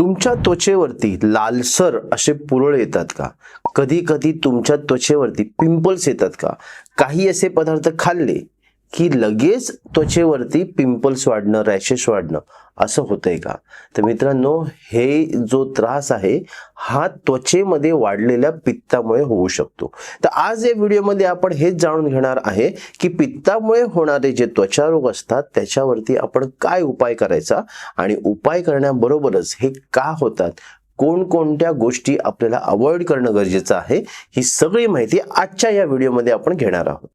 तुमच्या त्वचेवरती लालसर असे पुरळ येतात का? कधी कधी तुमच्या त्वचेवरती पिंपल्स येतात का? काही असे पदार्थ खाल्ले की लगेच त्वचेवरती पिंपल्स वाढणं रॅशेस वाढणं असं होतंय का? तर मित्रांनो हे जो त्रास आहे हा त्वचेमध्ये वाढलेल्या पित्तामुळे होऊ शकतो. तर आज या व्हिडिओमध्ये आपण हेच जाणून घेणार आहे की पित्तामुळे होणारे जे त्वचा रोग असतात त्याच्यावरती आपण काय उपाय करायचा आणि उपाय करण्याबरोबरच हे का होतात? कोणकोणत्या गोष्टी आपल्याला अवॉइड करणं गरजेचं आहे? ही सगळी माहिती आजच्या या व्हिडिओमध्ये आपण घेणार आहोत.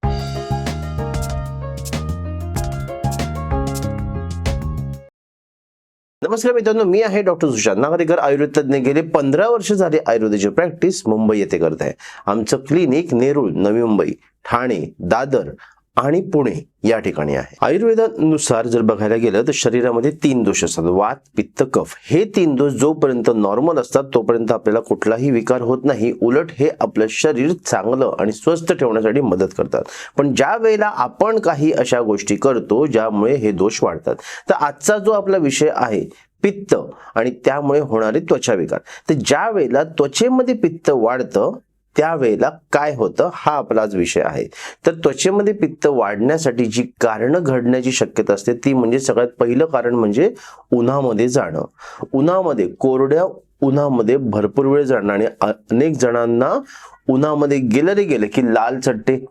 नमस्कार मित्रांनो मी आहे डॉक्टर सुशांत नागरेकर आयुर्वेद तज्ञ गेले पंधरा वर्ष झाले आयुर्वेदाची प्रॅक्टिस मुंबई येथे करत आहे. आमचं क्लिनिक नेरूळ नवी मुंबई ठाणे दादर आणि पुणे या ठिकाणी आहे. आयुर्वेदानुसार जर बघायला गेलं तर शरीरामध्ये तीन दोष असतात. वात पित्त कफ. हे तीन दोष जोपर्यंत नॉर्मल असतात तोपर्यंत आपल्याला कुठलाही विकार होत नाही. उलट हे आपलं शरीर चांगलं आणि स्वस्थ ठेवण्यासाठी मदत करतात. पण ज्या वेळेला आपण काही अशा गोष्टी करतो ज्यामुळे हे दोष वाढतात. तर आजचा जो आपला विषय आहे पित्त आणि त्यामुळे होणारे त्वचा विकार. तर ज्या वेळेला त्वचेमध्ये पित्त वाढतं त्यावेळेला काय होतं हा आपलाच विषय आहे. तर त्वचेमध्ये पित्त वाढण्यासाठी जी कारणं घडण्याची शक्यता असते ती म्हणजे सगळ्यात पहिलं कारण म्हणजे उन्हामध्ये जाणं. उन्हामध्ये कोरड्या उन्हामध्ये भरपूर वेळ जाणं आणि अनेक जणांना उन्हामध्ये गेलं रे गेलं की लाल चट्टे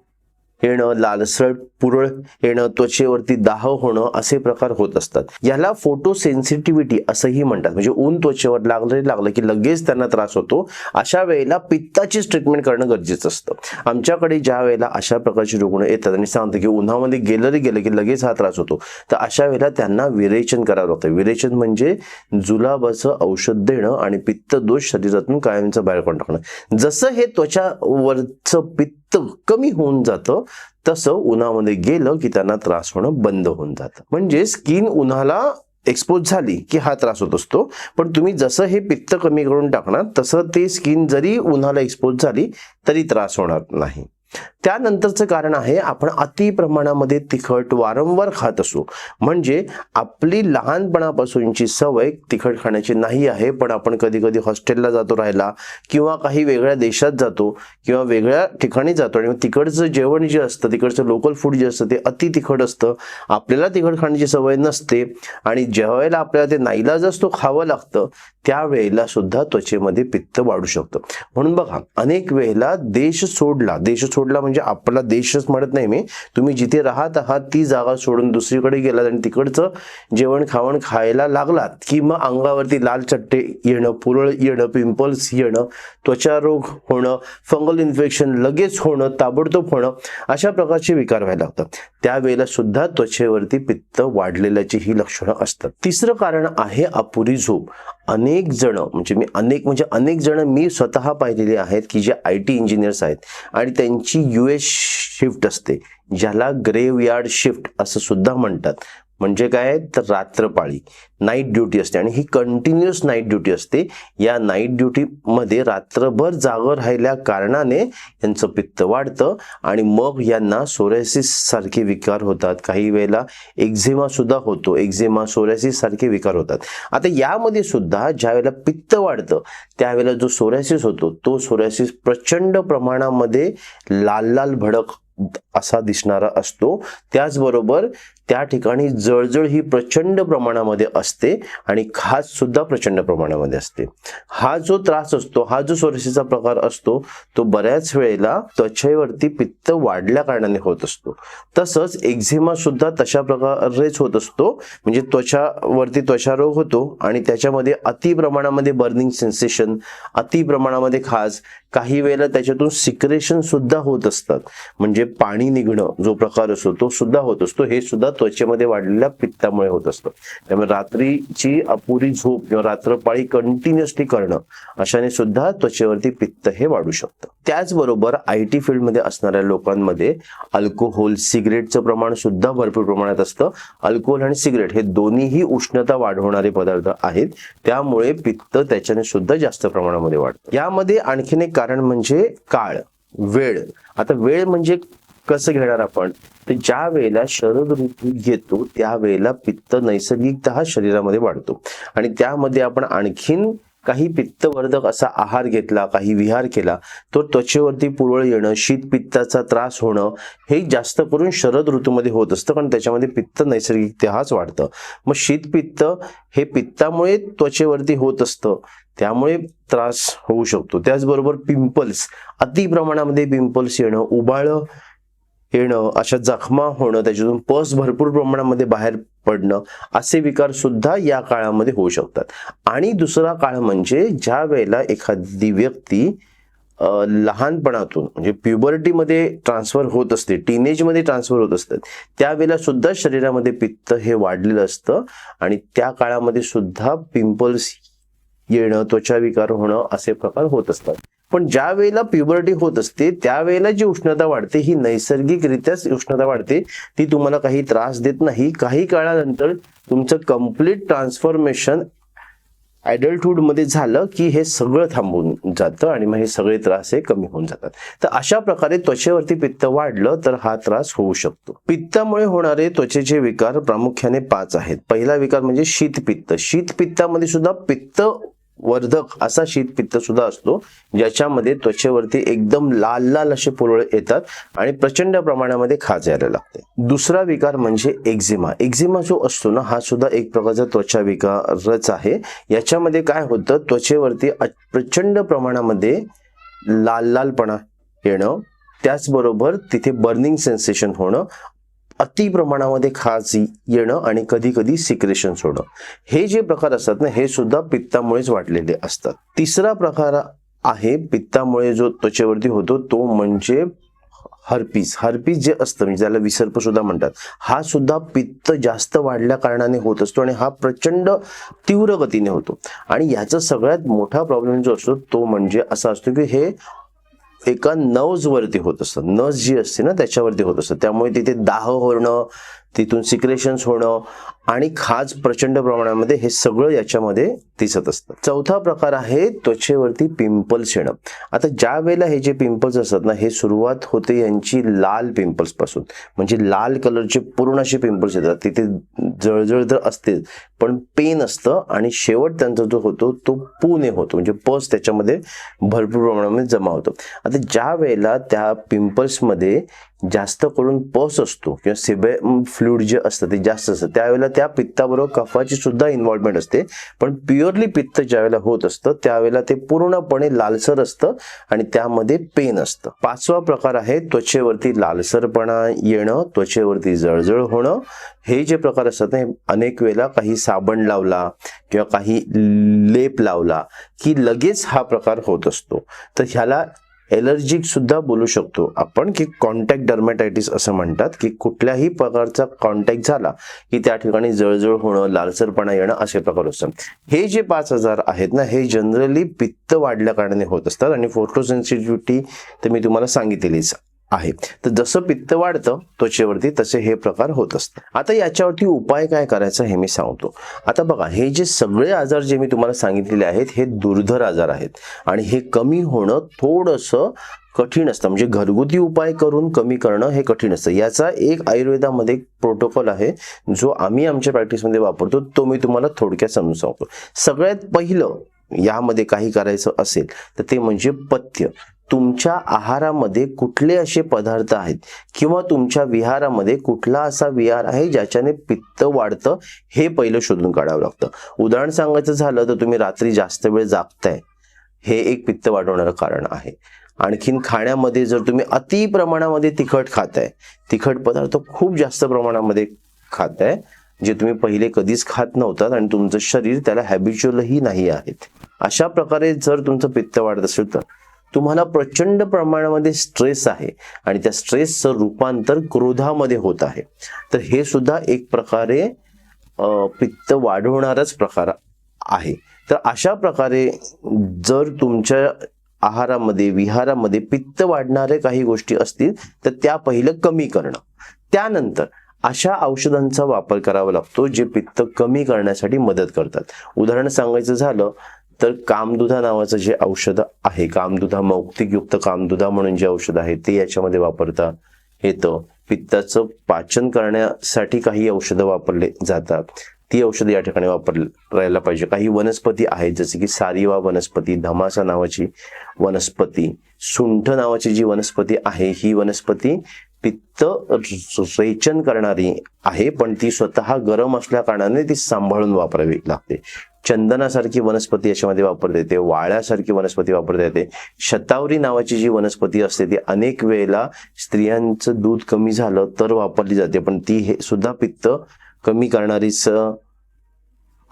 येणं लालसट पुरळ येणं त्वचेवरती दाह होणं असे प्रकार होत असतात. याला फोटो सेन्सिटिव्हिटी असंही म्हणतात. म्हणजे ऊन त्वचेवर लागलं लागलं की लगेच त्यांना त्रास होतो. अशा वेळेला पित्ताचीच ट्रीटमेंट करणं गरजेचं असतं. आमच्याकडे ज्या वेळेला अशा प्रकारचे रुग्ण येतात आणि सांगतात की उन्हामध्ये गेलं रे गेलं की लगेच हा त्रास होतो तर अशा वेळेला त्यांना विरेचन करावं लागतं. विरेचन म्हणजे जुलाबाचं औषध देणं आणि पित्त दोष शरीरातून कायमचं बाहेर काढून टाकणं. जसं हे त्वचावरचं पित्त कमी होऊन जातं तसं उन्हामध्ये गेलं की त्यांना त्रास होणं बंद होऊन जातं. म्हणजे स्किन उन्हाला एक्सपोज झाली की हा त्रास होत असतो. पण तुम्ही जसं हे पित्त कमी करून टाकणार तसं ते स्किन जरी उन्हाला एक्सपोज झाली तरी त्रास होणार नाही. त्यानंतरचं कारण आहे आपण अति प्रमाणामध्ये तिखट वारंवार खात असू. म्हणजे आपली लहानपणापासूनची सवय तिखट खाण्याची नाही आहे पण आपण कधी कधी हॉस्टेलला जातो राहायला किंवा काही वेगळ्या देशात जातो किंवा वेगळ्या ठिकाणी जातो आणि मग तिकडचं जेवण जे असतं तिकडचं लोकल फूड जे असतं ते अति तिखट असतं. आपल्याला तिखट खाण्याची सवय नसते आणि ज्यावेळेला आपल्याला ते नाईलाज असतो खावं लागतं त्यावेळेला सुद्धा त्वचेमध्ये पित्त वाढू शकतं. म्हणून बघा अनेक वेळेला देश सोडला देश सोडला म्हणजे म्हणजे आपला देशच म्हणत नाही मी. तुम्ही जिथे राहत आहात ती जागा सोडून दुसरीकडे गेलात आणि तिकडचं जेवण खावण खायला लागलात की मग अंगावरती लाल चट्टे येणं पुरळ येणं पिंपल्स येणं त्वचा रोग होणं फंगल इन्फेक्शन लगेच होणं ताबडतोब होणं अशा प्रकारचे विकार व्हायला लागतात. त्यावेळेला सुद्धा त्वचेवरती पित्त वाढलेल्याची ही लक्षणं असतात. तिसरं कारण आहे अपुरी झोप. अनेक जण म्हणजे मी अनेक म्हणजे अनेक जण मी स्वतः पाहिलेले आहेत की जे आय टी इंजिनियर्स आहेत. आणि त्यांची यू एस शिफ्ट असते ज्याला ग्रेव यार्ड शिफ्ट असं सुद्धा म्हणतात. म्हणजे काय तर रात्रपाळी. नाईट ड्युटी असते. आणि ही कंटिन्युअस नाईट ड्युटी असते. या नाईट ड्युटीमध्ये रात्रभर जागं राहिल्या कारणाने यांचं पित्त वाढतं आणि मग यांना सोरॅसिस सारखे विकार होतात. काही वेळेला एक्झेमा सुद्धा होतो. एक्झेमा सोरॅसिस सारखे विकार होतात. आता यामध्ये सुद्धा ज्या वेळेला पित्त वाढतं त्यावेळेला जो सोरॅसिस होतो तो सोरॅसिस प्रचंड प्रमाणामध्ये लाल लाल भडक असा दिसणारा असतो. त्याचबरोबर त्या ठिकाणी जळजळ ही प्रचंड प्रमाणामध्ये असते आणि खाज सुद्धा प्रचंड प्रमाणामध्ये असते. हा जो त्रास असतो हा जो सोरसीचा प्रकार असतो तो बऱ्याच वेळेला त्वचेवरती पित्त वाढल्या कारणाने होत असतो. तसंच एक्झिमा सुद्धा तशा प्रकारेच होत असतो. म्हणजे त्वचावरती त्वचारोग होतो आणि त्याच्यामध्ये अति प्रमाणामध्ये बर्निंग सेन्सेशन अति प्रमाणामध्ये खाज काही वेळेला त्याच्यातून सिक्रेशन सुद्धा होत असतात. म्हणजे पाणी निघणं जो प्रकार असतो तो सुद्धा होत असतो. हे सुद्धा त्वचेमध्ये वाढलेल्या पित्तामुळे होत असतं. त्यामुळे रात्रीची अपुरी झोप किंवा रात्रपाळी कंटिन्युअसली करणं अशाने सुद्धा त्वचेवरती पित्त हे वाढू शकतं. त्याचबरोबर आय टी फील्डमध्ये असणाऱ्या लोकांमध्ये अल्कोहोल सिगरेटचं प्रमाण सुद्धा भरपूर प्रमाणात असतं. अल्कोहोल आणि सिगरेट हे दोन्हीही उष्णता वाढवणारे पदार्थ आहेत. त्यामुळे पित्त त्याच्याने सुद्धा जास्त प्रमाणामध्ये वाढतं. यामध्ये आणखीन एक कारण म्हणजे काळ वेळ. आता वेळ म्हणजे कसं घेणार आपण? तर ज्या वेळेला शरद ऋतू येतो त्यावेळेला पित्त नैसर्गिकतः शरीरामध्ये वाढतो. आणि त्यामध्ये आपण आणखीन काही पित्तवर्धक असा आहार घेतला काही विहार केला तो त्वचेवरती पुरळ येणं शीत पित्ताचा त्रास होणं हे जास्त करून शरद ऋतूमध्ये होत असतं कारण त्याच्यामध्ये पित्त नैसर्गिकतःच वाढतं. मग शीत पित्त हे पित्तामुळे त्वचेवरती होत असतं त्यामुळे त्रास होऊ शकतो. त्याचबरोबर पिंपल्स अति प्रमाणामध्ये पिंपल्स येणं उबाळ येणं अशा जखमा होणं त्याच्यातून पस भरपूर प्रमाणामध्ये बाहेर पडणं असे विकार सुद्धा या काळामध्ये होऊ शकतात. आणि दुसरा काळ म्हणजे ज्या वेळेला एखादी व्यक्ती लहानपणातून म्हणजे प्युबर्टीमध्ये ट्रान्सफर होत असते टीनेजमध्ये ट्रान्सफर होत असतात त्यावेळेला सुद्धा शरीरामध्ये पित्त हे वाढलेलं असतं आणि त्या काळामध्ये सुद्धा पिंपल्स येणं त्वचा विकार होणं असे प्रकार होत असतात. पण ज्या वेळेला प्युबर्टी होत असते त्यावेळेला जी उष्णता वाढते ही नैसर्गिकरित्याच उष्णता वाढते ती तुम्हाला काही त्रास देत नाही. काही काळानंतर तुमचं कंप्लीट ट्रान्सफॉर्मेशन ॲडल्टहुडमध्ये झालं की हे सगळं थांबून जातं आणि मग हे सगळे त्रास हे कमी होऊन जातात. तर अशा प्रकारे त्वचेवरती पित्त वाढलं तर हा त्रास होऊ शकतो. पित्तामुळे होणारे त्वचेचे विकार प्रामुख्याने पाच आहेत. पहिला विकार म्हणजे शीतपित्त. शीतपित्तामध्ये सुद्धा पित्त वर्धक असा शीतपित्त सुद्धा असतो ज्याच्यामध्ये त्वचेवरती एकदम लाल लाल असे पुरळ येतात आणि प्रचंड प्रमाणामध्ये खाज यायला लागते. दुसरा विकार म्हणजे एक्झिमा एक्झिमा जो असतो ना हा सुद्धा एक प्रकारचा त्वचा विकारच आहे. याच्यामध्ये काय होतं त्वचेवरती प्रचंड प्रमाणामध्ये लाल लालपणा येणं त्याचबरोबर तिथे बर्निंग सेन्सेशन होणं अति प्रमाणामध्ये खाज येणं आणि कधी कधी सिक्रेशन सोडणं. हे जे प्रकार असतात ना हे सुद्धा पित्तामुळेच वाढलेले असतात. तिसरा प्रकार आहे पित्तामुळे जो त्वचेवरती होतो तो म्हणजे हर्पीस हर्पीस जे असतं म्हणजे ज्याला विसर्प सुद्धा म्हणतात हा सुद्धा पित्त जास्त वाढल्या कारणाने होत असतो आणि हा प्रचंड तीव्र गतीने होतो. आणि याचा सगळ्यात मोठा प्रॉब्लेम जो असतो तो म्हणजे असा असतो की हे एका नर्व्ज वरती होत असतं. नज जी असते ना त्याच्यावरती होत असतं. त्यामुळे तिथे दाह होणं तिथून सिक्रेशन्स होणं आणि खाज प्रचंड प्रमाणामध्ये हे सगळं याच्यामध्ये दिसत असतं. चौथा प्रकार आहे त्वचेवरती पिंपल्स येणं आता ज्या वेळेला हे जे पिंपल्स असतात ना हे सुरुवात होते यांची लाल पिंपल्सपासून. म्हणजे लाल कलरचे पूर्ण असे पिंपल्स येतात. तिथे जळजळ तर असतेच पण पेन असतं आणि शेवट त्यांचा जो होतो तो पुणे होतो. म्हणजे पस त्याच्यामध्ये भरपूर प्रमाणामध्ये जमा होतो. आता ज्या वेळेला त्या पिंपल्समध्ये जास्त करून पस असतो किंवा सिबे फ्लूड जे असतं ते जास्त असतं त्यावेळेला त्या पित्ताबरोबर कफाची सुद्धा इन्व्हॉल्वमेंट असते. पण प्युअरली पित्त ज्यावेळेला होत असतं त्यावेळेला ते पूर्णपणे लालसर असतं आणि त्यामध्ये पेन असतं. पाचवा प्रकार आहे त्वचेवरती लालसरपणा येणं त्वचेवरती जळजळ होणं. हे जे प्रकार असतात हे अनेक वेळेला काही साबण लावला किंवा काही लेप लावला की लगेच हा प्रकार होत असतो. तर ह्याला एलर्जिक सुद्धा बोलू शकतो. आपण की कॉन्टॅक्ट डर्मॅटायटिस असं म्हणतात की कुठल्याही प्रकारचा कॉन्टॅक्ट झाला की त्या ठिकाणी जळजळ होणं लालसरपणा येणं असे प्रकार असतात. हे जे पाच आजार आहेत ना हे जनरली पित्त वाढल्या कारणाने होत असतात. आणि फोटोसेन्सिटिव्हिटी तर मी तुम्हाला सांगितलेलीच. आहे. तर जसं पित्त वाढतं त्वचेवरती तसे हे प्रकार होत असतात. आता याच्यावरती उपाय काय करायचा हे मी सांगतो. आता बघा हे जे सगळे आजार जे मी तुम्हाला सांगितलेले आहेत हे दुर्धर आजार आहेत. आणि हे कमी होणं थोडंसं कठीण असतं. म्हणजे घरगुती उपाय करून कमी करणं हे कठीण असतं. याचा एक आयुर्वेदामध्ये एक प्रोटोकॉल आहे जो आम्ही आमच्या प्रॅक्टिसमध्ये वापरतो तो मी तुम्हाला थोडक्यात समजून सांगतो. सगळ्यात पहिलं यामध्ये काही करायचं असेल तर ते म्हणजे पथ्य. तुमच्या आहारामध्ये कुठले असे पदार्थ आहेत? किंवा तुमच्या विहारामध्ये कुठला असा विहार आहे ज्याच्याने पित्त वाढतं? हे पहिलं शोधून काढावं लागतं. उदाहरण सांगायचं झालं तर तुम्ही रात्री जास्त वेळ जागताय. हे एक पित्त वाढवणारं कारण आहे. आणखीन खाण्यामध्ये जर तुम्ही अति प्रमाणामध्ये तिखट खाताय तिखट पदार्थ खूप जास्त प्रमाणामध्ये खाताय जे तुम्ही पहिले कधीच खात नव्हतात आणि तुमचं शरीर त्याला हॅबिच्युअलही नाही आहेत अशा प्रकारे जर तुमचं पित्त वाढत असेल तर तुम्हाला प्रचंड प्रमाणामध्ये स्ट्रेस आहे आणि त्या स्ट्रेसचं रूपांतर क्रोधामध्ये होत आहे. तर हे सुद्धा एक प्रकारे पित्त वाढवणारच प्रकार आहे. तर अशा प्रकारे जर तुमच्या आहारामध्ये विहारामध्ये पित्त वाढणारे काही गोष्टी असतील तर त्या पहिलं कमी करणं. त्यानंतर अशा औषधांचा वापर करावा लागतो जे पित्त कमी करण्यासाठी मदत करतात. उदाहरण सांगायचं झालं तर कामदुधा नावाचं जे औषध आहे कामदुधा मौक्तिकयुक्त कामदुधा म्हणून जे औषध आहे ते याच्यामध्ये वापरता येतं. पित्ताचं पाचन करण्यासाठी काही औषधं वापरले जातात. ती औषधं या ठिकाणी वापरायला पाहिजे. काही वनस्पती आहेत जसे की सारिवा वनस्पती धमासा नावाची वनस्पती सुंठ नावाची जी वनस्पती आहे ही वनस्पती पित्त रेचन करणारी आहे पण ती स्वतः गरम असल्या कारणाने ती सांभाळून वापरावी लागते. चंदनासारखी वनस्पती याच्यामध्ये वापरता येते वाळ्यासारखी वनस्पती वापरता येते. शतावरी नावाची जी वनस्पती असते ती अनेक वेळेला स्त्रियांचं दूध कमी झालं तर वापरली जाते. पण ती हे सुद्धा पित्त कमी करणारीच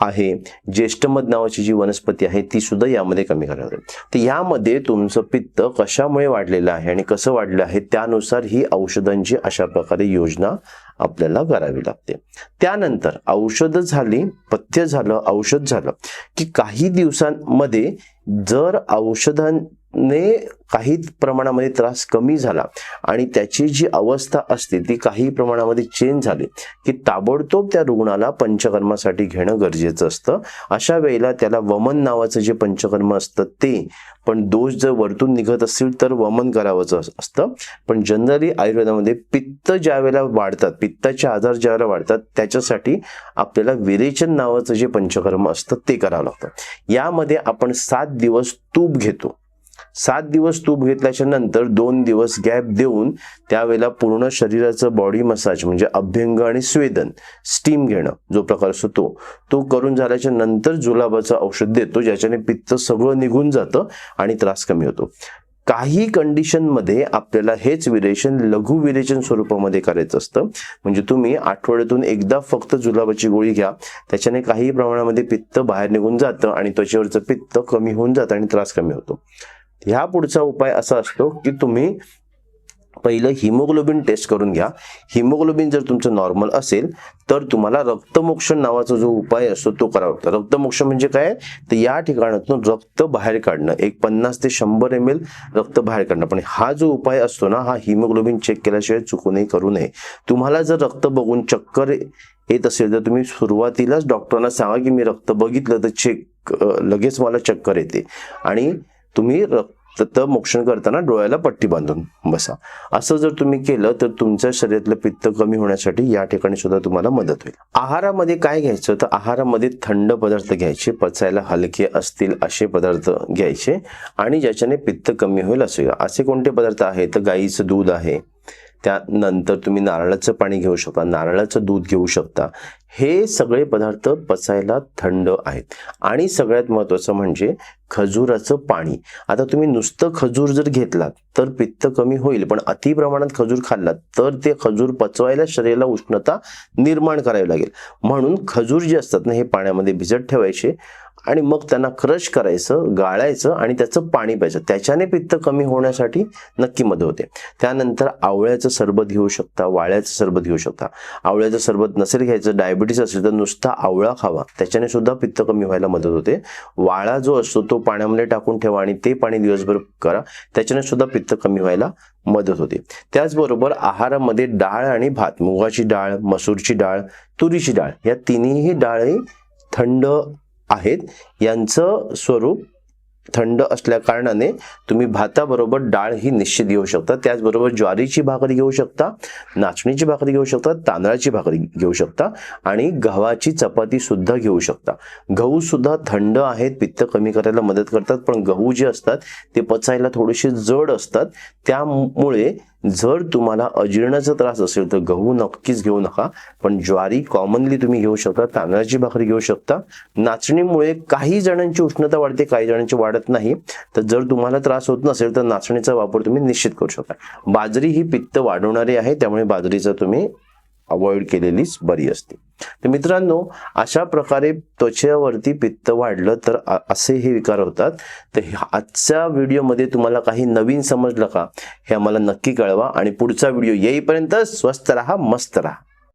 आहे. ज्येष्ठमध नावाची जी वनस्पती आहे ती सुद्धा यामध्ये कमी करणार तर यामध्ये तुमचं पित्त कशामुळे वाढलेलं आहे आणि कसं वाढलं आहे त्यानुसार ही औषधांची अशा प्रकारे योजना आपल्याला करावी लागते. त्यानंतर औषधं झाली पथ्य झालं औषध झालं की काही दिवसांमध्ये जर औषधां ने काही प्रमाणामध्ये त्रास कमी झाला. आणि त्याची जी अवस्था असते ती काही प्रमाणामध्ये चेंज झाली. की ताबडतोब त्या रुग्णाला पंचकर्मासाठी घेणं गरजेचं असतं. अशा वेळेला त्याला वमन नावाचं जे पंचकर्म असतं ते पण दोष जर वरतून निघत असतील तर वमन करावंच असतं. पण जनरली आयुर्वेदामध्ये पित्त ज्या वेळेला वाढतात पित्ताचे आजार ज्या वेळेला वाढतात त्याच्यासाठी आपल्याला विरेचन नावाचं जे पंचकर्म असतं ते करावं लागतं. यामध्ये आपण सात दिवस तूप घेतो. सात दिवस तूप घेतल्याच्या नंतर दोन दिवस गॅप देऊन त्यावेळेला पूर्ण शरीराचं बॉडी मसाज म्हणजे अभ्यंग आणि स्वेदन स्टीम घेणं जो प्रकार असतो तो तो करून झाल्याच्यानंतर जुलाबाचं औषध देतो ज्याच्याने पित्त सगळं निघून जातं आणि त्रास कमी होतो. काही कंडिशनमध्ये आपल्याला हेच विरेचन लघु विरेचन स्वरूपामध्ये करायचं असतं. म्हणजे तुम्ही आठवड्यातून एकदा फक्त जुलाबाची गोळी घ्या त्याच्याने काही प्रमाणामध्ये पित्त बाहेर निघून जातं आणि त्वचेवरचं पित्त कमी होऊन जातं आणि त्रास कमी होतो. ह्या पुढचा उपाय असा असतो की तुम्ही पहिलं हिमोग्लोबिन टेस्ट करून घ्या. हिमोग्लोबिन जर तुमचं नॉर्मल असेल तर तुम्हाला रक्तमोक्षण नावाचा जो उपाय असतो तो करावा लागतो. रक्तमोक्षण म्हणजे काय? तर या ठिकाणातून रक्त बाहेर काढणं. एक पन्नास ते शंभर एम एल रक्त बाहेर काढणं. पण हा जो उपाय असतो ना हा हिमोग्लोबिन चेक केल्याशिवाय चुकूनही करू नये. तुम्हाला जर रक्त बघून चक्कर येत असेल तर तुम्ही सुरुवातीलाच डॉक्टरांना सांगा की मी रक्त बघितलं तर चेक लगेच मला चक्कर येते. आणि तुम्ही रक्त मोक्षण करताना डोळ्याला पट्टी बांधून बसा. असं जर तुम्ही केलं तर तुमच्या शरीरातलं पित्त कमी होण्यासाठी या ठिकाणी सुद्धा तुम्हाला मदत होईल. आहारामध्ये काय घ्यायचं? तर आहारामध्ये थंड पदार्थ घ्यायचे पचायला हलके असतील असे पदार्थ घ्यायचे आणि ज्याच्याने पित्त कमी होईल असे. असे कोणते पदार्थ आहेत? तर गाईचं दूध आहे त्यानंतर तुम्ही नारळाचं पाणी घेऊ शकता नारळाचं दूध घेऊ शकता. हे सगळे पदार्थ पचायला थंड आहेत. आणि सगळ्यात महत्त्वाचं म्हणजे खजुराचं पाणी. आता तुम्ही नुसतं खजूर जर घेतलात तर पित्त कमी होईल पण अति प्रमाणात खजूर खाल्लात तर ते खजूर पचवायला शरीराला उष्णता निर्माण करावी लागेल. म्हणून खजूर जे असतात ना हे पाण्यामध्ये भिजत ठेवायचे. आणि मग त्यांना क्रश करायचं गाळायचं आणि त्याचं पाणी प्यायचं. त्याच्याने पित्त कमी होण्यासाठी नक्की मदत होते. त्यानंतर आवळ्याचं सरबत घेऊ शकता वाळ्याचं सरबत घेऊ शकता. आवळ्याचं सरबत नसेल घ्यायचं डायबिटीस असेल तर नुसता आवळा खावा. त्याच्याने सुद्धा पित्त कमी व्हायला मदत होते. वाळा जो असतो तो पाण्यामध्ये टाकून ठेवा आणि ते पाणी दिवसभर करा. त्याच्याने सुद्धा पित्त कमी व्हायला मदत होते. त्याचबरोबर आहारामध्ये डाळ आणि भात मुगाची डाळ मसूरची डाळ तुरीची डाळ या तिन्ही डाळी थंड आहेत. यांचं स्वरूप थंड असल्या कारणाने तुम्ही भाताबरोबर डाळ ही निश्चित घेऊ शकता. त्याचबरोबर ज्वारीची भाकरी घेऊ शकता नाचणीची भाकरी घेऊ शकता तांदळाची भाकरी घेऊ शकता आणि गव्हाची चपाती सुद्धा घेऊ शकता. गहू सुद्धा थंड आहेत पित्त कमी करायला मदत करतात पण गहू जे असतात ते पचायला थोडेसे जड असतात. त्यामुळे जर तुम्हाला अजीर्णाचा त्रास असेल तर गहू नक्कीच घेऊ नका पण ज्वारी कॉमनली तुम्ही घेऊ शकता तांदळाची भाकरी घेऊ शकता. नाचणीमुळे काही जणांची उष्णता वाढते काही जणांची वाढत नाही. तर जर तुम्हाला त्रास होत नसेल तर नाचणीचा वापर तुम्ही निश्चित करू शकता. बाजरी ही पित्त वाढवणारी आहे त्यामुळे बाजरीचा तुम्ही अवॉइड केलेलीच बरी असते. तर मित्रांनो अशा प्रकारे त्वचेवरती पित्त वाढलं तर असे हे विकार होतात. तर ह्या- आजच्या व्हिडिओमध्ये तुम्हाला काही नवीन समजलं का? हे आम्हाला नक्की कळवा आणि पुढचा व्हिडिओ येईपर्यंत स्वस्त राहा मस्त राहा.